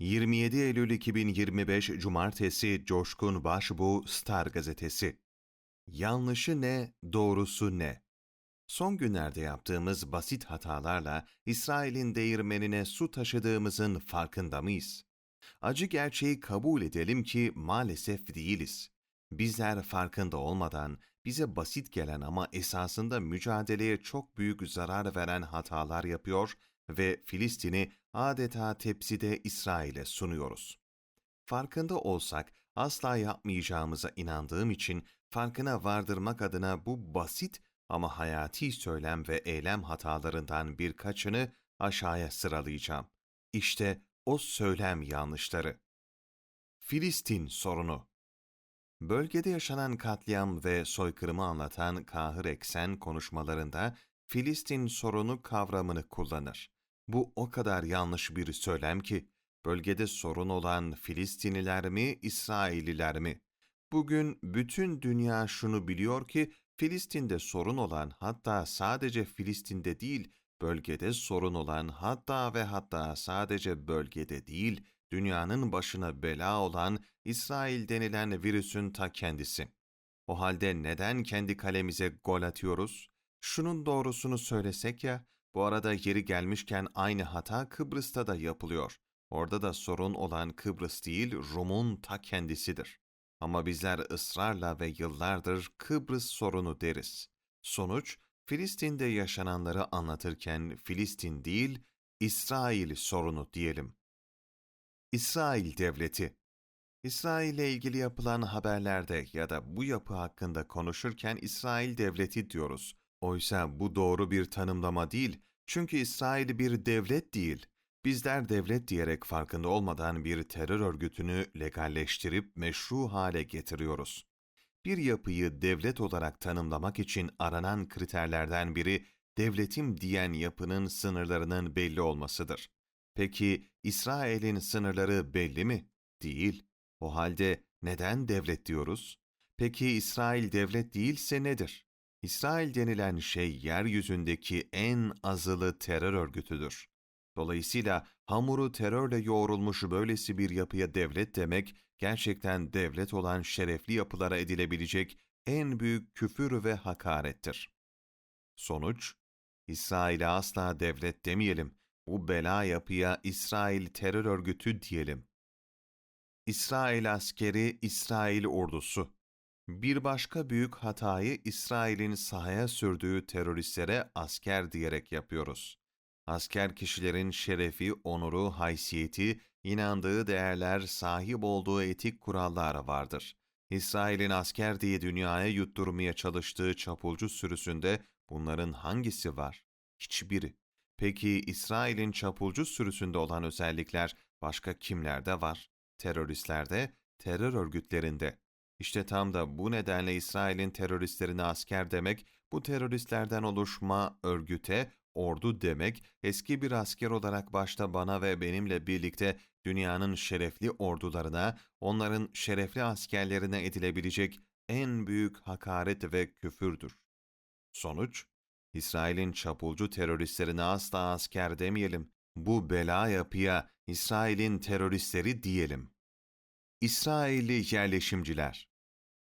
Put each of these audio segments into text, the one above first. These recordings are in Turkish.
27 Eylül 2025 Cumartesi Coşkun Başbuğ Star Gazetesi Yanlışı ne, doğrusu ne? Son günlerde yaptığımız basit hatalarla İsrail'in değirmenine su taşıdığımızın farkında mıyız? Acı gerçeği kabul edelim ki maalesef değiliz. Bizler farkında olmadan bize basit gelen ama esasında mücadeleye çok büyük zarar veren hatalar yapıyor ve Filistin'i adeta tepside İsrail'e sunuyoruz. Farkında olsak asla yapmayacağımıza inandığım için farkına vardırmak adına bu basit ama hayati söylem ve eylem hatalarından birkaçını aşağıya sıralayacağım. İşte o söylem yanlışları. Filistin sorunu Bölgede yaşanan katliam ve soykırımı anlatan Kahır Eksen konuşmalarında Filistin sorunu kavramını kullanır. Bu o kadar yanlış bir söylem ki, bölgede sorun olan Filistinliler mi, İsrailliler mi? Bugün bütün dünya şunu biliyor ki, Filistin'de sorun olan hatta sadece Filistin'de değil, bölgede sorun olan hatta ve hatta sadece bölgede değil, dünyanın başına bela olan İsrail denilen virüsün ta kendisi. O halde neden kendi kalemize gol atıyoruz? Şunun doğrusunu söylesek ya, bu arada yeri gelmişken aynı hata Kıbrıs'ta da yapılıyor. Orada da sorun olan Kıbrıs değil, Rum'un ta kendisidir. Ama bizler ısrarla ve yıllardır Kıbrıs sorunu deriz. Sonuç, Filistin'de yaşananları anlatırken Filistin değil, İsrail sorunu diyelim. İsrail Devleti İsrail ile ilgili yapılan haberlerde ya da bu yapı hakkında konuşurken İsrail Devleti diyoruz. Oysa bu doğru bir tanımlama değil, çünkü İsrail bir devlet değil. Bizler devlet diyerek farkında olmadan bir terör örgütünü legalleştirip meşru hale getiriyoruz. Bir yapıyı devlet olarak tanımlamak için aranan kriterlerden biri, devletim diyen yapının sınırlarının belli olmasıdır. Peki İsrail'in sınırları belli mi? Değil. O halde neden devlet diyoruz? Peki İsrail devlet değilse nedir? İsrail denilen şey yeryüzündeki en azılı terör örgütüdür. Dolayısıyla hamuru terörle yoğrulmuş böylesi bir yapıya devlet demek, gerçekten devlet olan şerefli yapılara edilebilecek en büyük küfür ve hakarettir. Sonuç, İsrail'e asla devlet demeyelim, bu bela yapıya İsrail terör örgütü diyelim. İsrail askeri, İsrail ordusu bir başka büyük hatayı İsrail'in sahaya sürdüğü teröristlere asker diyerek yapıyoruz. Asker kişilerin şerefi, onuru, haysiyeti, inandığı değerler, sahip olduğu etik kurallar vardır. İsrail'in asker diye dünyaya yutturmaya çalıştığı çapulcu sürüsünde bunların hangisi var? Hiçbiri. Peki İsrail'in çapulcu sürüsünde olan özellikler başka kimlerde var? Teröristlerde, terör örgütlerinde. İşte tam da bu nedenle İsrail'in teröristlerine asker demek, bu teröristlerden oluşma örgüte ordu demek, eski bir asker olarak başta bana ve benimle birlikte dünyanın şerefli ordularına, onların şerefli askerlerine edilebilecek en büyük hakaret ve küfürdür. Sonuç, İsrail'in çapulcu teröristlerine asla asker demeyelim, bu bela yapıya İsrail'in teröristleri diyelim. İsrailli yerleşimciler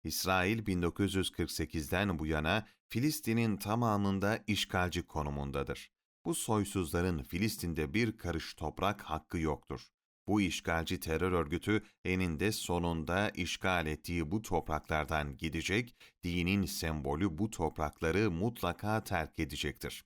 İsrail 1948'den bu yana Filistin'in tamamında işgalci konumundadır. Bu soysuzların Filistin'de bir karış toprak hakkı yoktur. Bu işgalci terör örgütü eninde sonunda işgal ettiği bu topraklardan gidecek, dinin sembolü bu toprakları mutlaka terk edecektir.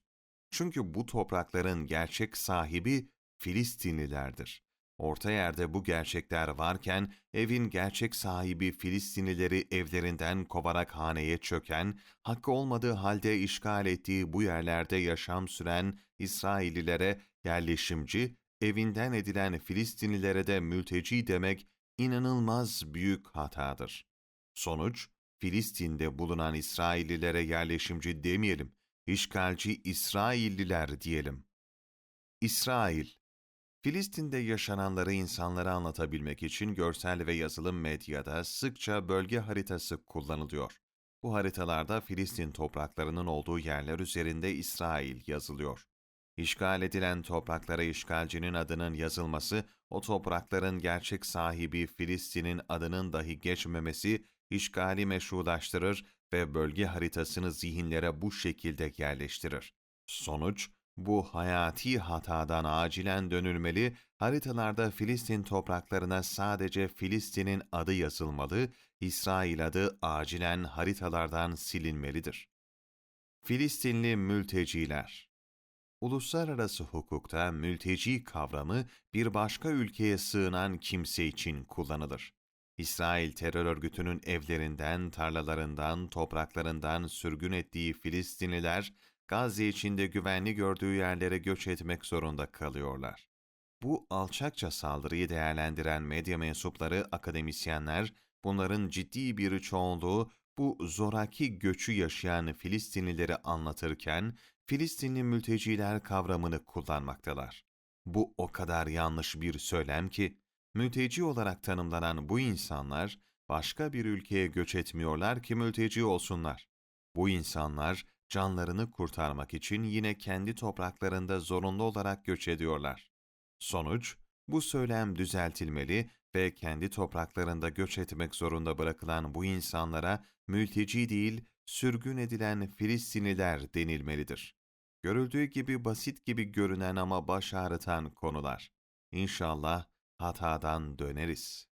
Çünkü bu toprakların gerçek sahibi Filistinlilerdir. Orta yerde bu gerçekler varken evin gerçek sahibi Filistinlileri evlerinden kovarak haneye çöken, hakkı olmadığı halde işgal ettiği bu yerlerde yaşam süren İsraillilere yerleşimci, evinden edilen Filistinlilere de mülteci demek inanılmaz büyük hatadır. Sonuç, Filistin'de bulunan İsraillilere yerleşimci demeyelim, işgalci İsrailliler diyelim. İsrail Filistin'de yaşananları insanlara anlatabilmek için görsel ve yazılı medyada sıkça bölge haritası kullanılıyor. Bu haritalarda Filistin topraklarının olduğu yerler üzerinde İsrail yazılıyor. İşgal edilen topraklara işgalcinin adının yazılması o toprakların gerçek sahibi Filistin'in adının dahi geçmemesi işgali meşrulaştırır ve bölge haritasını zihinlere bu şekilde yerleştirir. Sonuç, bu hayati hatadan acilen dönülmeli, haritalarda Filistin topraklarına sadece Filistin'in adı yazılmalı, İsrail adı acilen haritalardan silinmelidir. Filistinli mülteciler Uluslararası hukukta mülteci kavramı bir başka ülkeye sığınan kimse için kullanılır. İsrail terör örgütünün evlerinden, tarlalarından, topraklarından sürgün ettiği Filistinliler, Gazze içinde güvenli gördüğü yerlere göç etmek zorunda kalıyorlar. Bu alçakça saldırıyı değerlendiren medya mensupları, akademisyenler, bunların ciddi bir çoğunluğu bu zoraki göçü yaşayan Filistinlileri anlatırken, Filistinli mülteciler kavramını kullanmaktalar. Bu o kadar yanlış bir söylem ki, mülteci olarak tanımlanan bu insanlar, başka bir ülkeye göç etmiyorlar ki mülteci olsunlar. Bu insanlar, canlarını kurtarmak için yine kendi topraklarında zorunlu olarak göç ediyorlar. Sonuç, bu söylem düzeltilmeli ve kendi topraklarında göç etmek zorunda bırakılan bu insanlara mülteci değil, sürgün edilen Filistinliler denilmelidir. Görüldüğü gibi basit gibi görünen ama baş ağrıtan konular. İnşallah hatadan döneriz.